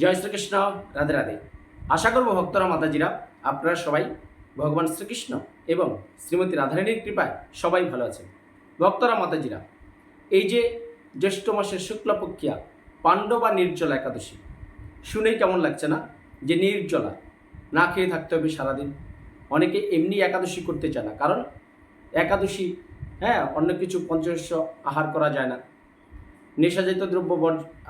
জয় শ্রীকৃষ্ণ, রাধে রাধে। আশা করব ভক্তরা, মাতাজিরা, আপনারা সবাই ভগবান শ্রীকৃষ্ণ এবং শ্রীমতী রাধারানীর কৃপায় সবাই ভালো আছেন। ভক্তরা, মাতাজিরা, এই যে জ্যৈষ্ঠ মাসের শুক্লপক্ষিয়া, পাণ্ডবা নির্জলা একাদশী, শুনেই কেমন লাগছে না? যে নির্জলা, না খেয়ে থাকতে হবে সারাদিন। অনেকে এমনি একাদশী করতে চায় না, কারণ একাদশী হ্যাঁ অন্য কিছু পঞ্চশস্য আহার করা যায় না। নেশাজাত দ্রব্য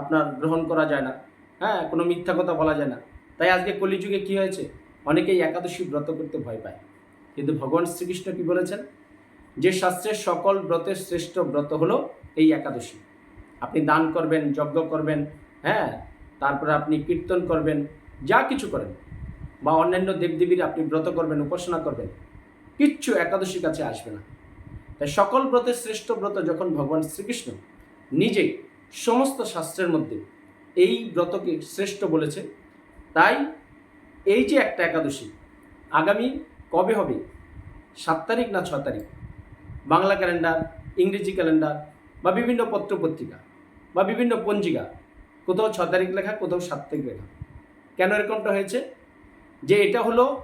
আপনার গ্রহণ করা যায় না। হ্যাঁ কোনো মিথ্যা কথা বলা যায় না। তাই আজকে কলিযুগে কি হয়েছে? অনেকেই একাদশী ব্রত করতে ভয় পায়। কিন্তু ভগবান শ্রীকৃষ্ণ কি বলেছেন? যে শাস্ত্রের সকল ব্রতের শ্রেষ্ঠ ব্রত হলো এই একাদশী। আপনি দান করবেন, যজ্ঞ করবেন হ্যাঁ তারপরে আপনি কীর্তন করবেন, যা কিছু করেন। বা অন্যান্য দেবদেবীর আপনি ব্রত করবেন, উপাসনা করবেন, কিচ্ছু একাদশীর কাছে আসবে না। তাই সকল ব্রতের শ্রেষ্ঠ ব্রত যখন ভগবান শ্রীকৃষ্ণ নিজে সমস্ত শাস্ত্রের মধ্যে এই ব্রতকে শ্রেষ্ঠ বলেছে। তাই এই যে একটা একাদশী, আগামী কবে হবে? সাত তারিখ না ছ তারিখ? বাংলা ক্যালেন্ডার, ইংরেজি ক্যালেন্ডার বা বিভিন্ন পত্রপত্রিকা বা বিভিন্ন পঞ্জিকা, কোথাও ছ তারিখ লেখা, কোথাও সাত তারিখ লেখা। কেন এরকমটা হয়েছে? যে এটা হলো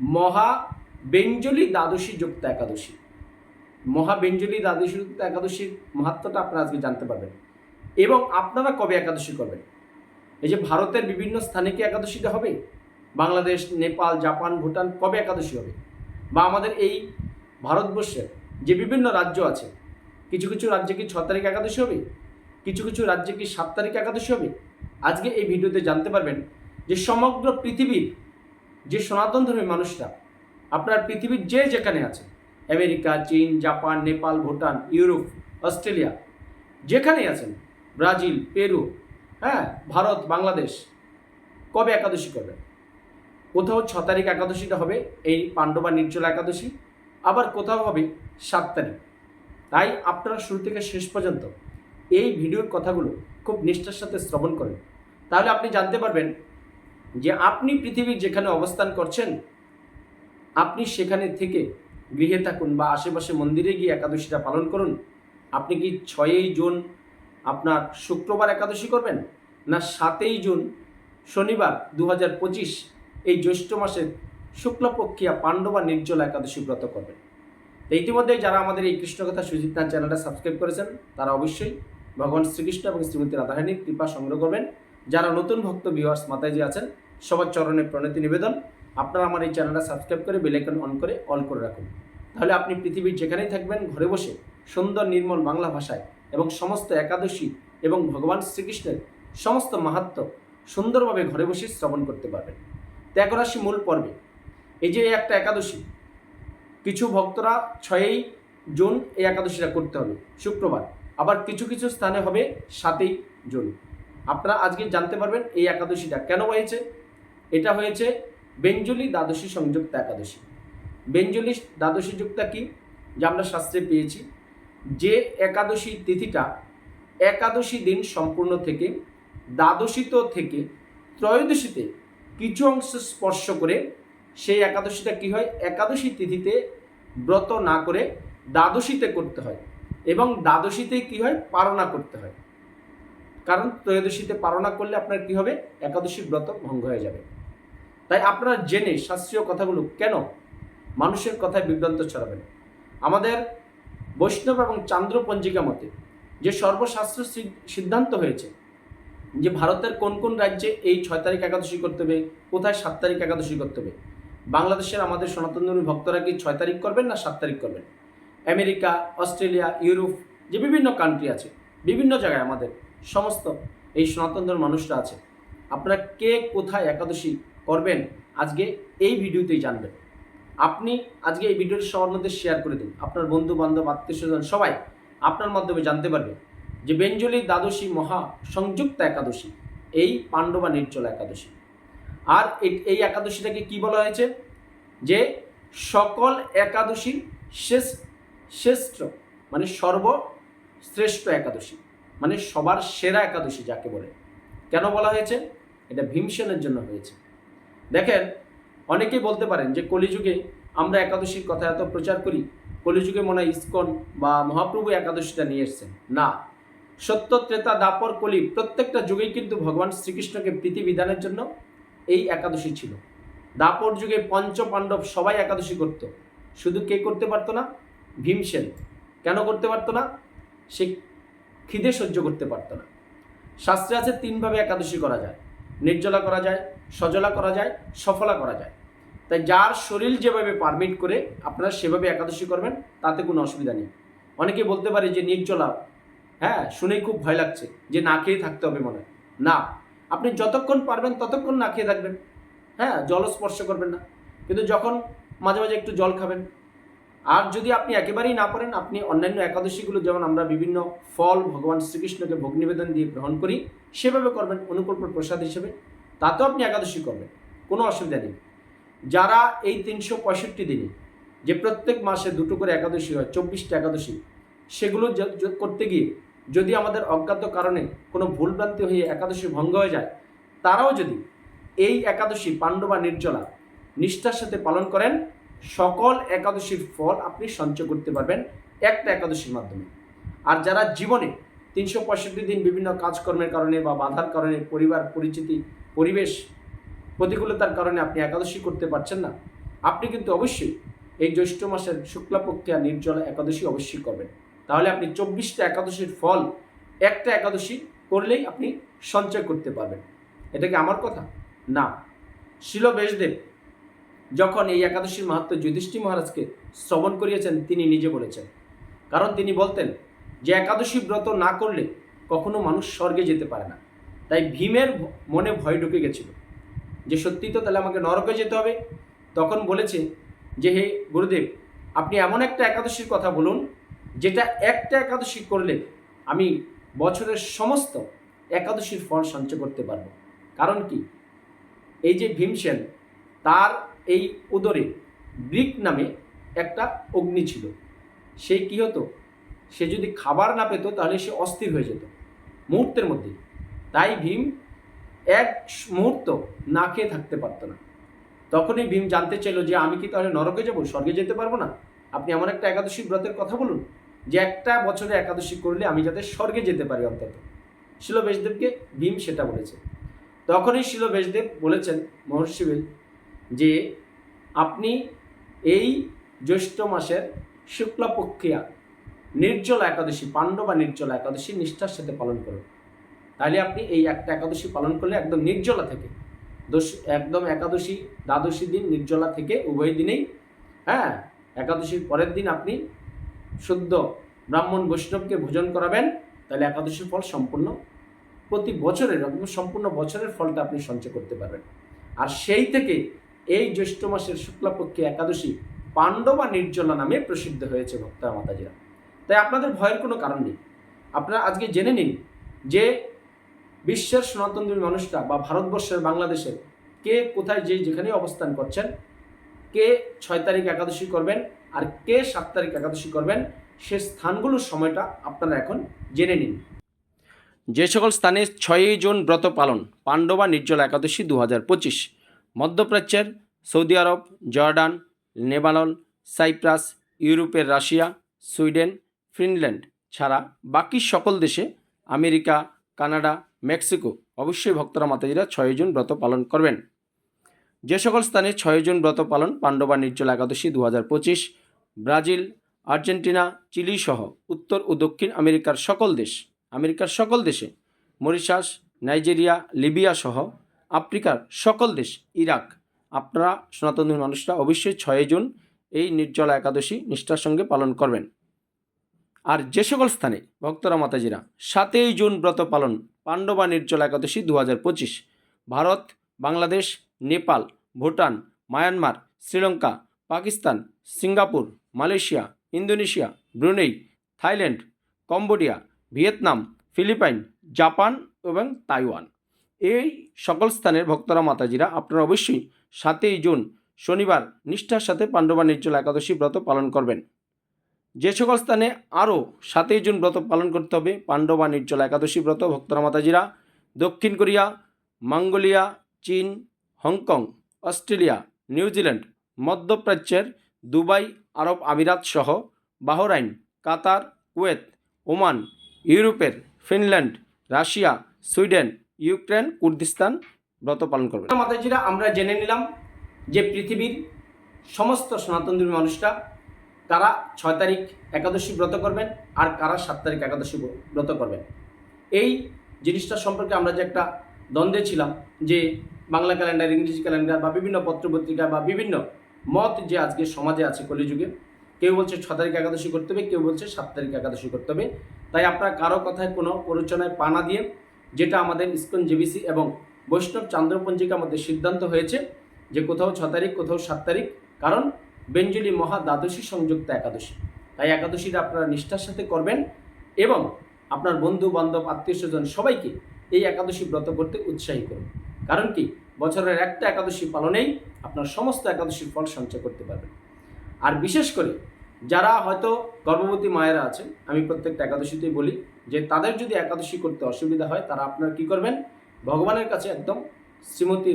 মহা বেঞ্জলি দ্বাদশী যুক্ত একাদশী। মহাবেঞ্জলি দ্বাদশী যুক্ত একাদশীর মাহাত্মটা আপনারা আজকে জানতে পারবেন। এবং আপনারা কবে একাদশী করবেন? এই যে ভারতের বিভিন্ন স্থানে কি একাদশীটা হবে? বাংলাদেশ, নেপাল, জাপান, ভুটান কবে একাদশী হবে? বা আমাদের এই ভারতবর্ষের যে বিভিন্ন রাজ্য আছে, কিছু কিছু রাজ্যে কি ছ তারিখ একাদশী হবে? কিছু কিছু রাজ্যে কি সাত তারিখ একাদশী হবে? আজকে এই ভিডিওতে জানতে পারবেন যে সমগ্র পৃথিবীর যে সনাতন ধর্মী মানুষরা, আপনার পৃথিবীর যে যেখানে আছে, আমেরিকা, চীন, Japan, Nepal, Bhutan, Europe, Australia, যেখানেই আছেন ব্রাজিল, পেরু হ্যাঁ ভারত, বাংলাদেশ। কবে একাদশী করবে? কোথাও ছ তারিখ একাদশীটা হবে, এই পাণ্ডবা নির্জলা একাদশী। আবার কোথাও হবে সাত তারিখ। তাই আপনারা শুরু থেকে শেষ পর্যন্ত এই ভিডিওর কথাগুলো খুব নিষ্ঠার সাথে শ্রবণ করেন। তাহলে আপনি জানতে পারবেন যে আপনি পৃথিবীর যেখানে অবস্থান করছেন, আপনি সেখানে থেকে গৃহে থাকুন বা আশেপাশে মন্দিরে গিয়ে একাদশীটা পালন করুন। আপনি কি ছয়ই জুন আপনার শুক্রবার একাদশী করবেন না সাতই জুন শনিবার দু পঁচিশ এই জ্যৈষ্ঠ মাসের শুক্লপক্ষিয়া পাণ্ডবা নির্জলা একাদশী ব্রত করবেন। ইতিমধ্যে যারা আমাদের এই কৃষ্ণকথা সুজিত নাথ চ্যানেলটা সাবস্ক্রাইব করেছেন, তারা অবশ্যই ভগবান শ্রীকৃষ্ণ এবং শ্রীমতী রাধারানীর কৃপা সংগ্রহ করবেন। যারা নতুন ভক্ত ভিউয়ার্স মাতাজি আছেন, সবার চরণে প্রণতি নিবেদন। আপনারা আমার এই চ্যানেলটা সাবস্ক্রাইব করে বেলাইকন অন করে অল করে রাখুন। তাহলে আপনি পৃথিবীর যেখানেই থাকবেন, ঘরে বসে সুন্দর নির্মল বাংলা ভাষায় এবং সমস্ত একাদশী এবং ভগবান শ্রীকৃষ্ণের সমস্ত মাহাত্ম সুন্দরভাবে ঘরে বসে শ্রবণ করতে পারবেন। ত্যাগরাশি মূল পর্বে। এই যে একটা একাদশী, কিছু ভক্তরা ছয়ই জুন এই একাদশীটা করতে হবে, শুক্রবার। আবার কিছু কিছু স্থানে হবে সাতই জুন। আপনারা আজকে জানতে পারবেন এই একাদশীটা কেন হয়েছে? এটা হয়েছে বেঞ্জলি দ্বাদশী সংযুক্ত একাদশী। বেঞ্জলি দ্বাদশী যুক্তা কি, যা আমরা শাস্ত্রে পেয়েছি। যে একাদশী তিথিটা একাদশী দিন সম্পূর্ণ থেকে, দ্বাদশীত থেকে ত্রয়োদশীতে কিছু অংশ স্পর্শ করে সেই একাদশীটা কি হয়? একাদশী তিথিতে ব্রত না করে দ্বাদশীতে করতে হয় এবং দ্বাদশীতে কি হয়? পারণা করতে হয়। কারণ ত্রয়োদশীতে পারণা করলে আপনার কি হবে? একাদশী ব্রত ভঙ্গ হয়ে যাবে। তাই আপনারা জেনে শাস্ত্রীয় কথাগুলো কেন মানুষের কথায় বিভ্রান্ত ছড়াবেন? আমাদের বৈষ্ণব এবং চান্দ্র পঞ্জিকা মতে, যে সর্বশাস্ত্র সিদ্ধান্ত হয়েছে যে ভারতের কোন কোন রাজ্যে এই ছয় তারিখ একাদশী করতে হবে, কোথায় সাত তারিখ একাদশী করতে হবে? বাংলাদেশের আমাদের সনাতন ধর্মী ভক্তরা কি ছয় তারিখ করবেন না সাত তারিখ করবেন? আমেরিকা, অস্ট্রেলিয়া, ইউরোপ, যে বিভিন্ন কান্ট্রি আছে, বিভিন্ন জায়গায় আমাদের সমস্ত এই সনাতন ধর্মের মানুষরা আছে। আপনারা কে কোথায় একাদশী করবেন, আজকে এই ভিডিওতেই জানবেন। আপনি আজকে এই ভিডিওটি সবার মধ্যে শেয়ার করে দিন। আপনার বন্ধু, বান্ধব, আত্মীয় স্বজন, সবাই আপনার মাধ্যমে জানতে পারবে যে বেঞ্জলি দ্বাদশী মহা সংযুক্ত একাদশী, এই পাণ্ডবা নির্জলা একাদশী। আর এই- একাদশীটাকে কি বলা হয়েছে? যে সকল একাদশী শেষ, শ্রেষ্ঠ মানে সর্বশ্রেষ্ঠ একাদশী মানে সবার সেরা একাদশী যাকে বলে। কেন বলা হয়েছে? এটা ভীমসেনের জন্য হয়েছে। দেখেন অনেকেই বলতে পারেন যে কলিযুগে আমরা একাদশীর কথা এত প্রচার করি, কলিযুগে মনে হয় ইস্কন বা মহাপ্রভু একাদশীটা নিয়ে এসছেন। না। সত্য ত্রেতা দাপর কলি প্রত্যেকটা যুগেই কিন্তু ভগবান শ্রীকৃষ্ণকে প্রীতি বিধানের জন্য এই একাদশী ছিল। দাপর যুগে পঞ্চ পাণ্ডব সবাই একাদশী করত। শুধু কে করতে পারতো না? ভীমসেন। কেন করতে পারতো না? সে খিদে সহ্য করতে পারতো না। শাস্ত্রে আছে তিনভাবে একাদশী করা যায়। নির্জলা করা যায়, সজলা করা যায়, সফলা করা যায়। তাই যার শরীর যেভাবে পারমিট করে আপনারা সেভাবে একাদশী করবেন, তাতে কোনো অসুবিধা নেই। অনেকে বলতে পারে যে নির্জলা। হ্যাঁ শুনেই খুব ভয় লাগছে যে না খেয়ে থাকতে হবে মনে না, আপনি যতক্ষণ পারবেন ততক্ষণ না খেয়ে থাকবেন। হ্যাঁ জল স্পর্শ করবেন না। কিন্তু যখন মাঝে মাঝে একটু জল খাবেন। আর যদি আপনি একেবারেই না পারেন আপনি অন্যান্য একাদশীগুলো যেমন আমরা বিভিন্ন ফল ভগবান শ্রীকৃষ্ণকে ভোগ নিবেদন দিয়ে গ্রহণ করি, সেভাবে করবেন অনুকল্প প্রসাদ হিসেবে। তাতেও আপনি একাদশী করবেন, কোনো অসুবিধা নেই। যারা এই তিনশো পঁয়ষট্টি দিনে যে প্রত্যেক মাসে দুটো করে একাদশী হয়, চব্বিশটা একাদশী, সেগুলো করতে গিয়ে যদি আমাদের অজ্ঞাত কারণে কোনো ভুলভ্রান্তি হয়ে একাদশী ভঙ্গ হয়ে যায়, তারাও যদি এই একাদশী পাণ্ডবা নির্জলা নিষ্ঠার সাথে পালন করেন, সকল একাদশীর ফল আপনি সঞ্চয় করতে পারবেন একটা একাদশীর মাধ্যমে। আর যারা জীবনে তিনশো পঁয়ষট্টি দিন বিভিন্ন কাজকর্মের কারণে বা বাধার কারণে পরিবার, পরিচিতি, পরিবেশ প্রতিকূলতার কারণে আপনি একাদশী করতে পারছেন না। আপনি কিন্তু অবশ্যই এই জ্যৈষ্ঠ মাসের শুক্লাপক্ষিয়া নির্জলা একাদশী অবশ্যই করবেন। তাহলে আপনি চব্বিশটা একাদশীর ফল, একটা একাদশী করলেই আপনি সঞ্চয় করতে পারবেন। এটা কি আমার কথা? না। শিল বেশদেব যখন এই একাদশীর মাহাত্ম যুধিষ্ঠির মহারাজকে শ্রবণ করিয়েছেন, তিনি নিজে বলেছেন। কারণ তিনি বলতেন যে, একাদশী ব্রত না করলে কখনো মানুষ স্বর্গে যেতে পারে না। তাই ভীমের মনে ভয় ঢুকে গেছিল। যে সত্যি তো তাহলে আমাকে নরকে যেতে হবে। তখন বলেছে যে, হে গুরুদেব, আপনি এমন একটা একাদশীর কথা বলুন, যেটা একটা একাদশী করলে আমি বছরের সমস্ত একাদশীর ফল সঞ্চয় করতে পারব। কারণ কি? এই যে ভীমসেন, তার এই উদরে ব্রিক নামে একটা অগ্নি ছিল। সে কি হতো? সে যদি খাবার না পেত, তাহলে সে অস্থির হয়ে যেত। মুহূর্তের মধ্যে। তাই ভীম এক মুহূর্ত না খেয়ে থাকতে পারতো না। তখনই ভীম জানতে চাইল যে, আমি কি তাহলে নরকে যাব? স্বর্গে যেতে পারব না? আপনি এমন একটা একাদশী ব্রতের কথা বলুন, যে একটা বছরে একাদশী করলে আমি যাতে স্বর্গে যেতে পারি অন্তত। শিল বেশদেবকে ভীম সেটা বলেছে। তখনই শিল বেশদেব বলেছেন মহর্ষি বেদ যে আপনি এই জ্যৈষ্ঠ মাসের শুক্লাপক্ষিয়া নির্জলা একাদশী, পাণ্ডবা নির্জলা একাদশী নিষ্ঠার সাথে পালন করুন। তাহলে আপনি এই একটা একাদশী পালন করলে একদম নির্জলা থেকে। একদম একাদশী, দ্বাদশী দিন নির্জলা থেকে উভয় দিনেই হ্যাঁ? একাদশীর পরের দিন আপনি শুদ্ধ ব্রাহ্মণ বৈষ্ণবকে ভোজন করাবেন, তাহলে একাদশীর ফল সম্পূর্ণ প্রতি বছরের সম্পূর্ণ বছরের ফলটা আপনি সঞ্চয় করতে পারবেন। আর সেই থেকে এই জ্যৈষ্ঠ মাসের শুক্লাপক্ষে একাদশী পাণ্ডবা নির্জলা নামে প্রসিদ্ধ হয়েছে ভক্তা মাতাজিরা। তাই আপনাদের ভয়ের কোনো কারণ নেই। আপনারা আজকে জেনে নিন যে বিশ্বের সনাতনী মানুষরা বা ভারতবর্ষের বাংলাদেশের কে কোথায় যে যেখানে অবস্থান করছেন, কে ছয় তারিখ একাদশী করবেন আর কে সাত তারিখ একাদশী করবেন, সে স্থানগুলোর সময়টা আপনারা এখন জেনে নিন। যে সকল স্থানে ছয়ই জুন ব্রত পালন, পাণ্ডবা নির্জলা একাদশী দু হাজার পঁচিশ, মধ্যপ্রাচ্যের সৌদি আরব, জর্ডান, নেবালন, সাইপ্রাস, ইউরোপের রাশিয়া, সুইডেন, ফিনল্যান্ড ছাড়া বাকি সকল দেশে আমেরিকা, কানাডা মেক্সিকো। অবশ্যই ভক্তরা মাতাজিরা ছয় জুন ব্রত পালন করবেন। যে সকল স্থানে ছয় জুন ব্রত পালন পাণ্ডবা নির্জলা একাদশী দু হাজার পঁচিশ, ব্রাজিল, আর্জেন্টিনা, চিলি সহ উত্তর ও দক্ষিণ আমেরিকার সকল দেশ, আমেরিকার সকল দেশে, মরিশাস, নাইজেরিয়া, লিবিয়া সহ আফ্রিকার সকল দেশ, ইরাক। আপনারা সনাতন মানুষরা অবশ্যই ছয় জুন এই নির্জলা একাদশী নিষ্ঠার সঙ্গে পালন করবেন। আর যে সকল স্থানে ভক্তরা মাতাজিরা সাতই জুন ব্রত পালন পাণ্ডবা নির্জলা একাদশী দু হাজার পঁচিশ। Bharat, Bangladesh, Nepal, Bhutan, Myanmar, Sri Lanka, Pakistan, Singapore, Malaysia, Indonesia, Brunei, Thailand, Cambodia, Vietnam, Philippine, Japan এবং তাইওয়ান। এই সকল স্থানের ভক্তরা মাতাজিরা আপনারা অবশ্যই সাতই জুন শনিবার নিষ্ঠার সাথে পাণ্ডবা নির্জলা একাদশী ব্রত পালন করবেন। যে সকল স্থানে আরও সাতই জুন ব্রত পালন করতে হবে, পাণ্ডবা নির্জলা একাদশী ব্রত, ভক্তরা মাতাজিরা, দক্ষিণ কোরিয়া, মঙ্গোলিয়া, চীন, Hong Kong, Australia New Zealand মধ্যপ্রাচ্যের দুবাই, আরব আমিরাত সহ বাহরাইন, কাতার, কুয়েত, ওমান, ইউরোপের Finland, Russia, Sweden, Ukraine, Kurdistan ব্রত পালন করবেন মাতাজিরা, আমরা জেনে নিলাম যে পৃথিবীর সমস্ত সনাতনধর্মী মানুষরা কারা ছয় তারিখ একাদশী ব্রত করবেন আর কারা সাত তারিখ একাদশী ব্রত করবেন। এই জিনিসটা সম্পর্কে আমরা যে একটা দ্বন্দ্বে ছিলাম যে বাংলা ক্যালেন্ডার ইংরেজি ক্যালেন্ডার বা বিভিন্ন পত্রপত্রিকা বা বিভিন্ন মত যে আজকে সমাজে আছে কলিযুগে, কেউ বলছে ছ তারিখ একাদশী করতে হবে, কেউ বলছে সাত তারিখ একাদশী করতে হবে। তাই আপনারা কারও কথায় কোনো প্ররোচনায় পা না দিয়ে যেটা আমাদের ইস্কন জেবিসি এবং বৈষ্ণব চান্দ্রপঞ্জিকার মধ্যে সিদ্ধান্ত হয়েছে যে কোথাও ছ তারিখ, কোথাও সাত তারিখ, কারণ বেঞ্জলি মহা দ্বাদশী সংযুক্ত একাদশী। তাই একাদশীটা আপনারা নিষ্ঠার সাথে করবেন এবং আপনার বন্ধু, বান্ধব, আত্মীয় স্বজন সবাইকে এই একাদশী ব্রত করতে উৎসাহী করুন। কারণ কি? বছরের একটা একাদশী পালনেই আপনার সমস্ত একাদশীর ফল সঞ্চয় করতে পারবেন। আর বিশেষ করে যারা হয়তো গর্ভবতী মায়েরা আছেন, আমি প্রত্যেকটা একাদশীতেই বলি যে তাদের যদি একাদশী করতে অসুবিধা হয়, তারা আপনার কি করবেন? ভগবানের কাছে একদম শ্রীমতী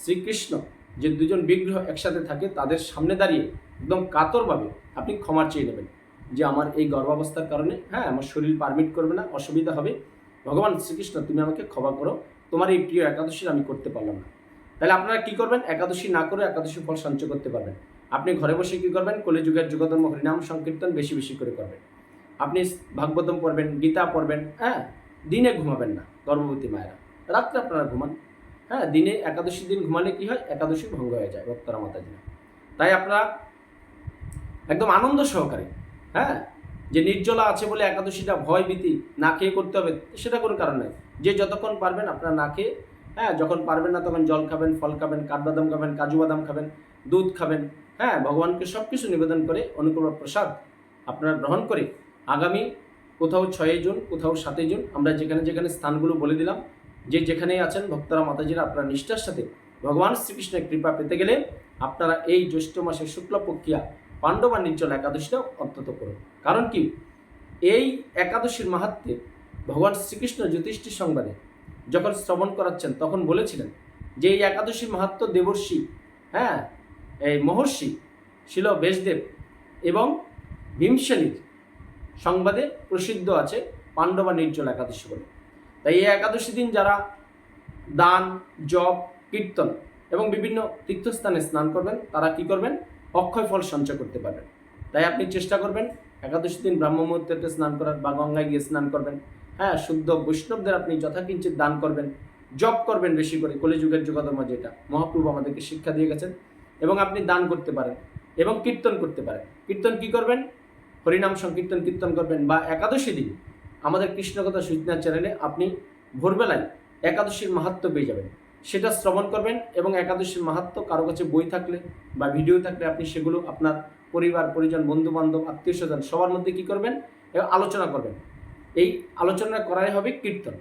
শ্রীকৃষ্ণ যে দুজন বিগ্রহ একসাথে থাকে, তাদের সামনে দাঁড়িয়ে একদম কাতরভাবে আপনি ক্ষমা চেয়ে নেবেন যে আমার এই গর্ভাবস্থার কারণে হ্যাঁ আমার শরীর পারমিট করবে না, অসুবিধা হবে। ভগবান শ্রীকৃষ্ণ, তুমি আমাকে ক্ষমা করো, তোমার এই প্রিয় একাদশীর আমি করতে পারলাম না। তাহলে আপনারা কি করবেন? একাদশী না করে একাদশী ফল সঞ্চয় করতে পারবেন। আপনি ঘরে বসে কী করবেন? কলিযুগের যুগধর্ম, হরিনাম সংকীর্তন বেশি বেশি করে করবেন। আপনি ভাগবতম পড়বেন, গীতা পড়বেন হ্যাঁ দিনে ঘুমাবেন না, গর্ভবতী মায়েরা। রাত্রে আপনারা ঘুমান। হ্যাঁ দিনে একাদশী দিন ঘুমালে কি হয়? একাদশী ভঙ্গ হয়ে যায় ভক্তরা মাতাজি তাই আপনারা একদম আনন্দ সহকারে হ্যাঁ যে নির্জলা আছে বলে একাদশীটা ভয় ভীতি না খেয়ে করতে হবে, সেটা কোনো কারণ নেই। যে যতক্ষণ পারবেন আপনারা না খেয়ে হ্যাঁ যখন পারবেন না তখন জল খাবেন, ফল খাবেন, কাঠবাদাম খাবেন, কাজু বাদাম খাবেন, দুধ খাবেন হ্যাঁ ভগবানকে সব কিছু নিবেদন করে অনুকূল প্রসাদ আপনারা গ্রহণ করে আগামী কোথাও ছয়ই জুন, কোথাও সাতই জুন আমরা যেখানে যেখানে স্থানগুলো বলে দিলাম যে যেখানেই আছেন, ভক্তরা, মাতাজিরা, আপনারা নিষ্ঠার সাথে ভগবান শ্রীকৃষ্ণের কৃপা পেতে গেলে আপনারা এই জ্যৈষ্ঠ মাসের শুক্লপক্ষিয়া পাণ্ডবা নির্জল একাদশীটাও অন্তত করুন। কারণ কি? এই একাদশীর মাহাত্মে ভগবান শ্রীকৃষ্ণ জ্যোতিষ্ঠির সংবাদে যখন শ্রবণ করাচ্ছেন, তখন বলেছিলেন যে এই একাদশীর মাহাত্ম দেবর্ষি হ্যাঁ এই মহর্ষি ছিল বেশদেব এবং ভীমসেনীর সংবাদে প্রসিদ্ধ আছে পাণ্ডবা নির্জল একাদশী বলে। তাই এই একাদশী দিন যারা দান, জপ, কীর্তন এবং বিভিন্ন তীর্থস্থানে স্নান করবেন, তারা কি করবেন? অক্ষয় ফল সঞ্চয় করতে পারবেন। তাই আপনি চেষ্টা করবেন একাদশী দিন ব্রাহ্ম মুহূর্তে স্নান করার বা গঙ্গায় গিয়ে স্নান করবেন। হ্যাঁ শুদ্ধ বৈষ্ণবদের আপনি যথাকিঞ্চিত দান করবেন, জপ করবেন বেশি করে, কলিযুগের যুগধর্ম যেটা, মহাপ্রভু আমাদেরকে শিক্ষা দিয়ে গেছেন এবং আপনি দান করতে পারেন এবং কীর্তন করতে পারেন। কীর্তন কি করবেন? হরিনাম সংকীর্তন, কীর্তন করবেন বা একাদশী দিন আমাদের কৃষ্ণকথা সূচনা চ্যানেলে আপনি ভোরবেলায় একাদশীর মাহাত্ম পেয়ে যাবেন। সেটা শ্রবণ করবেন এবং একাদশীর মাহাত্ম কারও কাছে বই থাকলে বা ভিডিও থাকলে আপনি সেগুলো আপনার পরিবার, পরিজন বন্ধু বান্ধব আত্মীয় স্বজন সবার মধ্যে কী করবেন? এবং আলোচনা করবেন। এই আলোচনা করাই হবে কীর্তন।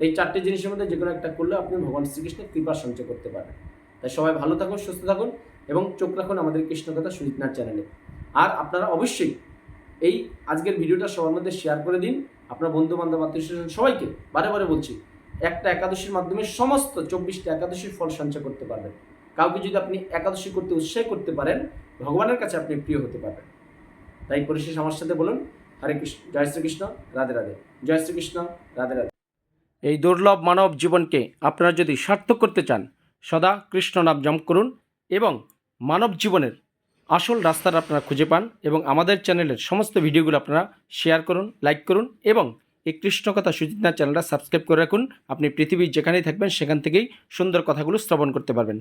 এই চারটে জিনিসের মধ্যে যে কোনো একটা করলে আপনি ভগবান শ্রীকৃষ্ণের কৃপা সঞ্চয় করতে পারবেন। তাই সবাই ভালো থাকুন, সুস্থ থাকুন এবং চোখ রাখুন আমাদের কৃষ্ণকথা সুচিতনার চ্যানেলে। আর আপনারা অবশ্যই এই আজকের ভিডিওটা সবার মধ্যে শেয়ার করে দিন। আপনার বন্ধু বান্ধব আত্মীয় স্বজন সবাইকে বারে বারে বলছি, একটা একাদশীর মাধ্যমে সমস্ত চব্বিশটা একাদশীর ফল সঞ্চয় করতে পারবেন। কাউকে যদি আপনি একাদশী করতে উৎসাহ করতে পারেন, ভগবানের কাছে আপনি প্রিয় হতে পারবেন। তাই পরিশেষ আমার সাথে বলুন, হরে কৃষ্ণ, জয় শ্রীকৃষ্ণ, রাধে রাধে। জয় শ্রীকৃষ্ণ, রাধে রাধে। এই দুর্লভ মানব জীবনকে আপনারা যদি সার্থক করতে চান, সদা কৃষ্ণ নাম জম করুন এবং মানব জীবনের আসল রাস্তাটা আপনারা খুঁজে পান এবং আমাদের চ্যানেলের সমস্ত ভিডিওগুলো আপনারা শেয়ার করুন, লাইক করুন এবং এই কৃষ্ণকথা সুচিন্তা চ্যানেলটা সাবস্ক্রাইব করে রাখুন। আপনি পৃথিবীর যেখানেই থাকবেন, সেখান থেকেই সুন্দর কথাগুলো শ্রবণ করতে পারবেন।